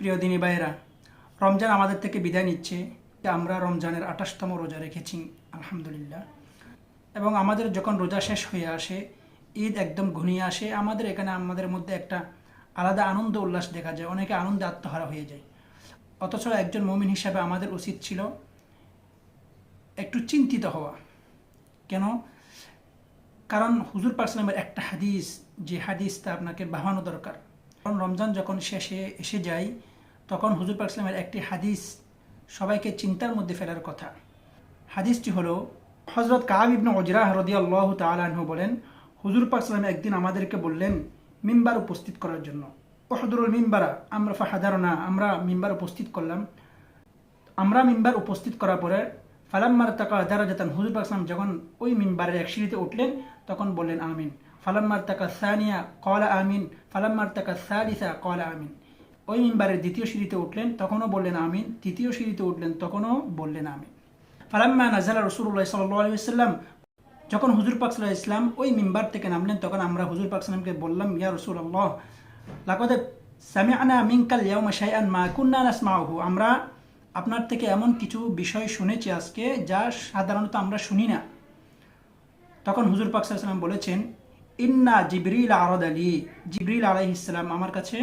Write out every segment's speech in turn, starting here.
প্রিয় দিনী ভাইয়েরা, রমজান আমাদের থেকে বিদায় নিচ্ছে। আমরা রমজানের আঠাশতম রোজা রেখেছি, আলহামদুলিল্লাহ। এবং আমাদের যখন রোজা শেষ হয়ে আসে, ঈদ একদম ঘনিয়ে আসে, আমাদের এখানে আমাদের মধ্যে একটা আলাদা আনন্দ উল্লাস দেখা যায়, অনেকে আনন্দে আত্মহারা হয়ে যায়। অথচ একজন মমিন হিসাবে আমাদের উচিত ছিল একটু চিন্তিত হওয়া। কেন? কারণ হুজুর পাকসালামের একটা হাদিস, যে হাদিসটা আপনাকে ভাবানো দরকার। কারণ রমজান যখন শেষে এসে যায় তখন হুজুর পাকসালামের একটি হাদিস সবাইকে চিন্তার মধ্যে ফেলার কথা। হাদিসটি হলো হজরত কাব ইবনে অজরাহ রদি আল্লাহ তালাহ বলেন, হুজুর পাকসালাম একদিন আমাদেরকে বললেন, মিম্বার উপস্থিত করার জন্য। ওহদুরুল মিম্বারা, আমরা ফাহাদারনা, আমরা মিম্বার উপস্থিত করলাম। আমরা মিম্বার উপস্থিত করার পরে ফালাম্মার তাকা দারা যেতাম হুজুর পাকসালাম যখন ওই মিম্বারের এক সিঁড়িতে উঠলেন, তখন বললেন, আমিন। ফালাম্মার তাকা সানিয়া, কলা আমিন। ফালাম্মার তাকা সালিসা, কলা আমিন। ওই মিম্বারের দ্বিতীয় সিঁড়িতে উঠলেন, তখনও বললেন আমিন। তৃতীয় সিঁড়িতে উঠলেন, তখনও বললেন আমিন। ফালাম্মা নাজালা রসুল্লাহ সাল্লাম যখন হুজুর পাক সাল্লাহ ইসলাম ওই মিম্বার থেকে নামলেন, তখন আমরা হুজুর পাক সাল্লামকে বললাম, ইয়া রসুল আল্লাহ লাকদে সামিআনা মিঙ্কাল ইয়াউমা শাইআন মা কুন্না নাসমাউহু। আমরা আপনার থেকে এমন কিছু বিষয় শুনেছি আজকে, যা সাধারণত আমরা শুনি না। তখন হুজুর পাক সাল্লাম বলেছেন, ইন্না জিবরিল আরদ আলী জিবরিল আলাইহিসাল্লাম আমার কাছে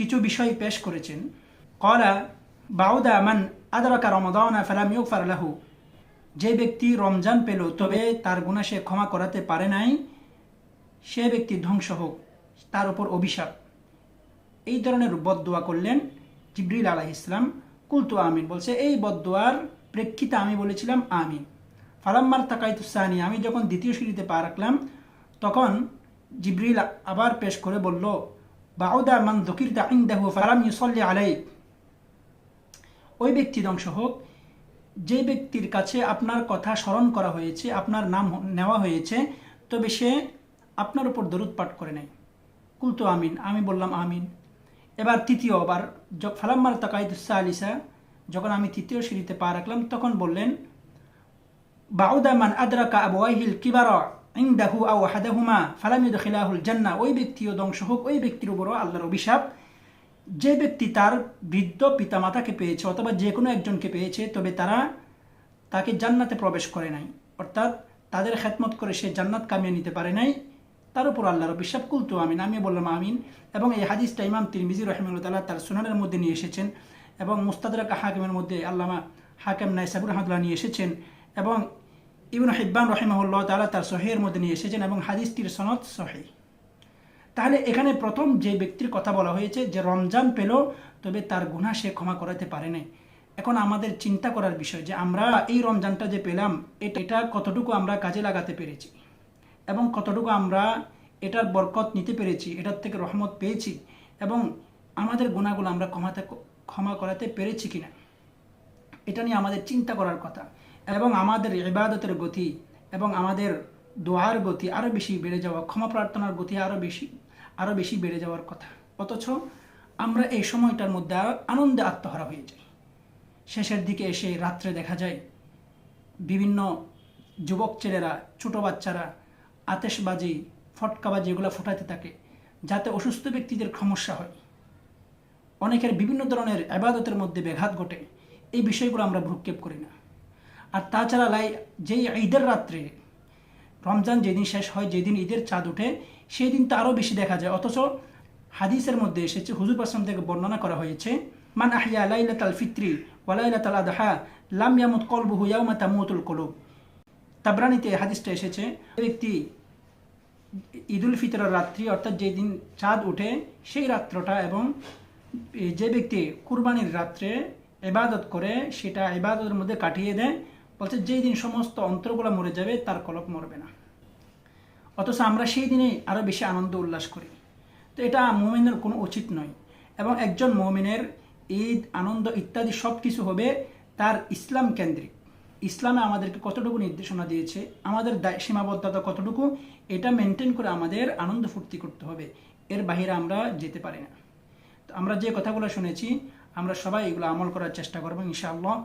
কিছু বিষয় পেশ করেছেন। কলা, বাউদা মান আদরাকা রমদানা ফালাম ইউগফার লাহু। যে ব্যক্তি রমজান পেল, তবে তার গুণা সে ক্ষমা করাতে পারে নাই। সে ব্যক্তি ধ্বংস হোক, তার উপর অভিশাপ। এই ধরনের বদদোয়া করলেন জিবরিল আলাহ ইসলাম কুলতু আমিন বলছে, এই বদদোয়ার প্রেক্ষিতে আমি বলেছিলাম আমিন। ফালাম্মার তাকাইতুসানি আমি যখন দ্বিতীয় সিঁড়িতে পা রাখলাম, তখন জিবরিল আবার পেশ করে বলল বাউদা মান দকির দা ইন্দাহু ফালাম ইউসল্লি আলাই ওই ব্যক্তি ধ্বংস হোক, যে ব্যক্তির কাছে আপনার কথা স্মরণ করা হয়েছে, আপনার নাম নেওয়া হয়েছে, তবে সে আপনার উপর দরুদ পাঠ করে নেয় কুলতো আমিন, আমি বললাম আমিন। এবার তৃতীয়বার ফালাম্মার তাকাইদুসা আলিসা যখন আমি তৃতীয় সিঁড়িতে পা রাখলাম, তখন বললেন বাউদামান আদরাকা আবওয়াইহিল কিবারা। ইংদাহু আও হাদাহুমা ফালাম ইউদখিলাহুল জান্নাহ। ওই ব্যক্তিও ধ্বংস হোক, ওই ব্যক্তির উপরও আল্লাহর অভিশাপ। যে ব্যক্তি তার বৃদ্ধ পিতামাতাকে পেয়েছে অথবা যে কোনো একজনকে পেয়েছে, তবে তারা তাকে জান্নাতে প্রবেশ করে নাই। অর্থাৎ তাদের খেদমত করে সে জান্নাত কামিয়ে নিতে পারে নাই। তার উপর আল্লাহর অভিশাপ। কুলতু আমিন, আমি বললাম আমিন। এবং এই হাদিসটা ইমাম তিরমিজি রহমুল্লাহ তার সুনানের মধ্যে নিয়ে এসেছেন এবং মুস্তাদরাকা হাকিমের মধ্যে আল্লামা হাকিম নাইসাবুর রহমতুল্লাহ নিয়ে এসেছেন এবং ইবন হিব্বান রহিমাহুল্লাহ তালা তার সহের মধ্যে নিয়ে এসেছেন এবং হাদিসটির সনদ সহি। তাহলে এখানে প্রথম যে ব্যক্তির কথা বলা হয়েছে যে রমজান পেল, তবে তার গুণা সে ক্ষমা করাতে পারে নাই। এখন আমাদের চিন্তা করার বিষয় যে আমরা এই রমজানটা যে পেলাম, এটা কতটুকু আমরা কাজে লাগাতে পেরেছি? এবং কতটুকু আমরা এটার বরকত নিতে পেরেছি, এটার থেকে রহমত পেয়েছি, এবং আমাদের গুণাগুলো আমরা ক্ষমাতে, ক্ষমা করাতে পেরেছি কিনা? এটা নিয়ে আমাদের চিন্তা করার কথা। এবং আমাদের ইবাদতের গতি এবং আমাদের দোয়ার গতি আরও বেশি বেড়ে যাওয়া, ক্ষমা প্রার্থনার গতি আরও বেশি আরও বেশি বেড়ে যাওয়ার কথা। অথচ আমরা এই সময়টার মধ্যে আনন্দে আত্মহারা হয়ে যাই। শেষের দিকে এসে রাত্রে দেখা যায় বিভিন্ন যুবক ছেলেরা, ছোটো বাচ্চারা আতেশবাজি, ফটকাবাজি এগুলো ফোটাতে থাকে যাতে অসুস্থ ব্যক্তিদের সমস্যা হয়। অনেকের বিভিন্ন ধরনের আবাদতের মধ্যে ব্যাঘাত ঘটে। এই বিষয়গুলো আমরা ভ্রুক্ষেপ করি না। আর তাছাড়া লাই যেই ঈদের রাত্রে, রমজান যেদিন শেষ হয়, যেদিন ঈদের চাঁদ উঠে সেই দিন তো আরও বেশি দেখা যায়। অথচ হাদিসের মধ্যে এসেছে, হুজুর আসলাম থেকে বর্ণনা করা হয়েছে, মান আহিয়া লাইলাত আল ফিত্রি ওয়ালাইলাত আল আদহা, লাম ইয়ামুত কলবুহু ইয়াউমা তামুতুল কলুব। তাবরানিতে হাদিসটা এসেছে ব্যক্তি ঈদুল ফিতরের রাত্রি, অর্থাৎ যেই দিন চাঁদ উঠে, সেই রাত্রটা এবং যে ব্যক্তি কুরবানির রাত্রে এবাদত করে, সেটা এবাদতের মধ্যে কাটিয়ে দেয় বলছে যেই দিন সমস্ত অন্তরগুলো মরে যাবে, তার কলপ মরবে না। অথচ আমরা সেই দিনে আরও বেশি আনন্দ উল্লাস করি। তো এটা মোমিনের কোনো উচিত নয়। এবং একজন মোমিনের ঈদ, আনন্দ ইত্যাদি সব কিছু হবে তার ইসলাম কেন্দ্রিক। ইসলামে আমাদেরকে কতটুকু নির্দেশনা দিয়েছে, আমাদের সীমাবদ্ধতা কতটুকু, এটা মেনটেন করে আমাদের আনন্দ ফুর্তি করতে হবে। এর বাহিরে আমরা যেতে পারি না। তো আমরা যে কথাগুলো শুনেছি, আমরা সবাই এগুলো আমল করার চেষ্টা করব ইনশাআল্লাহ।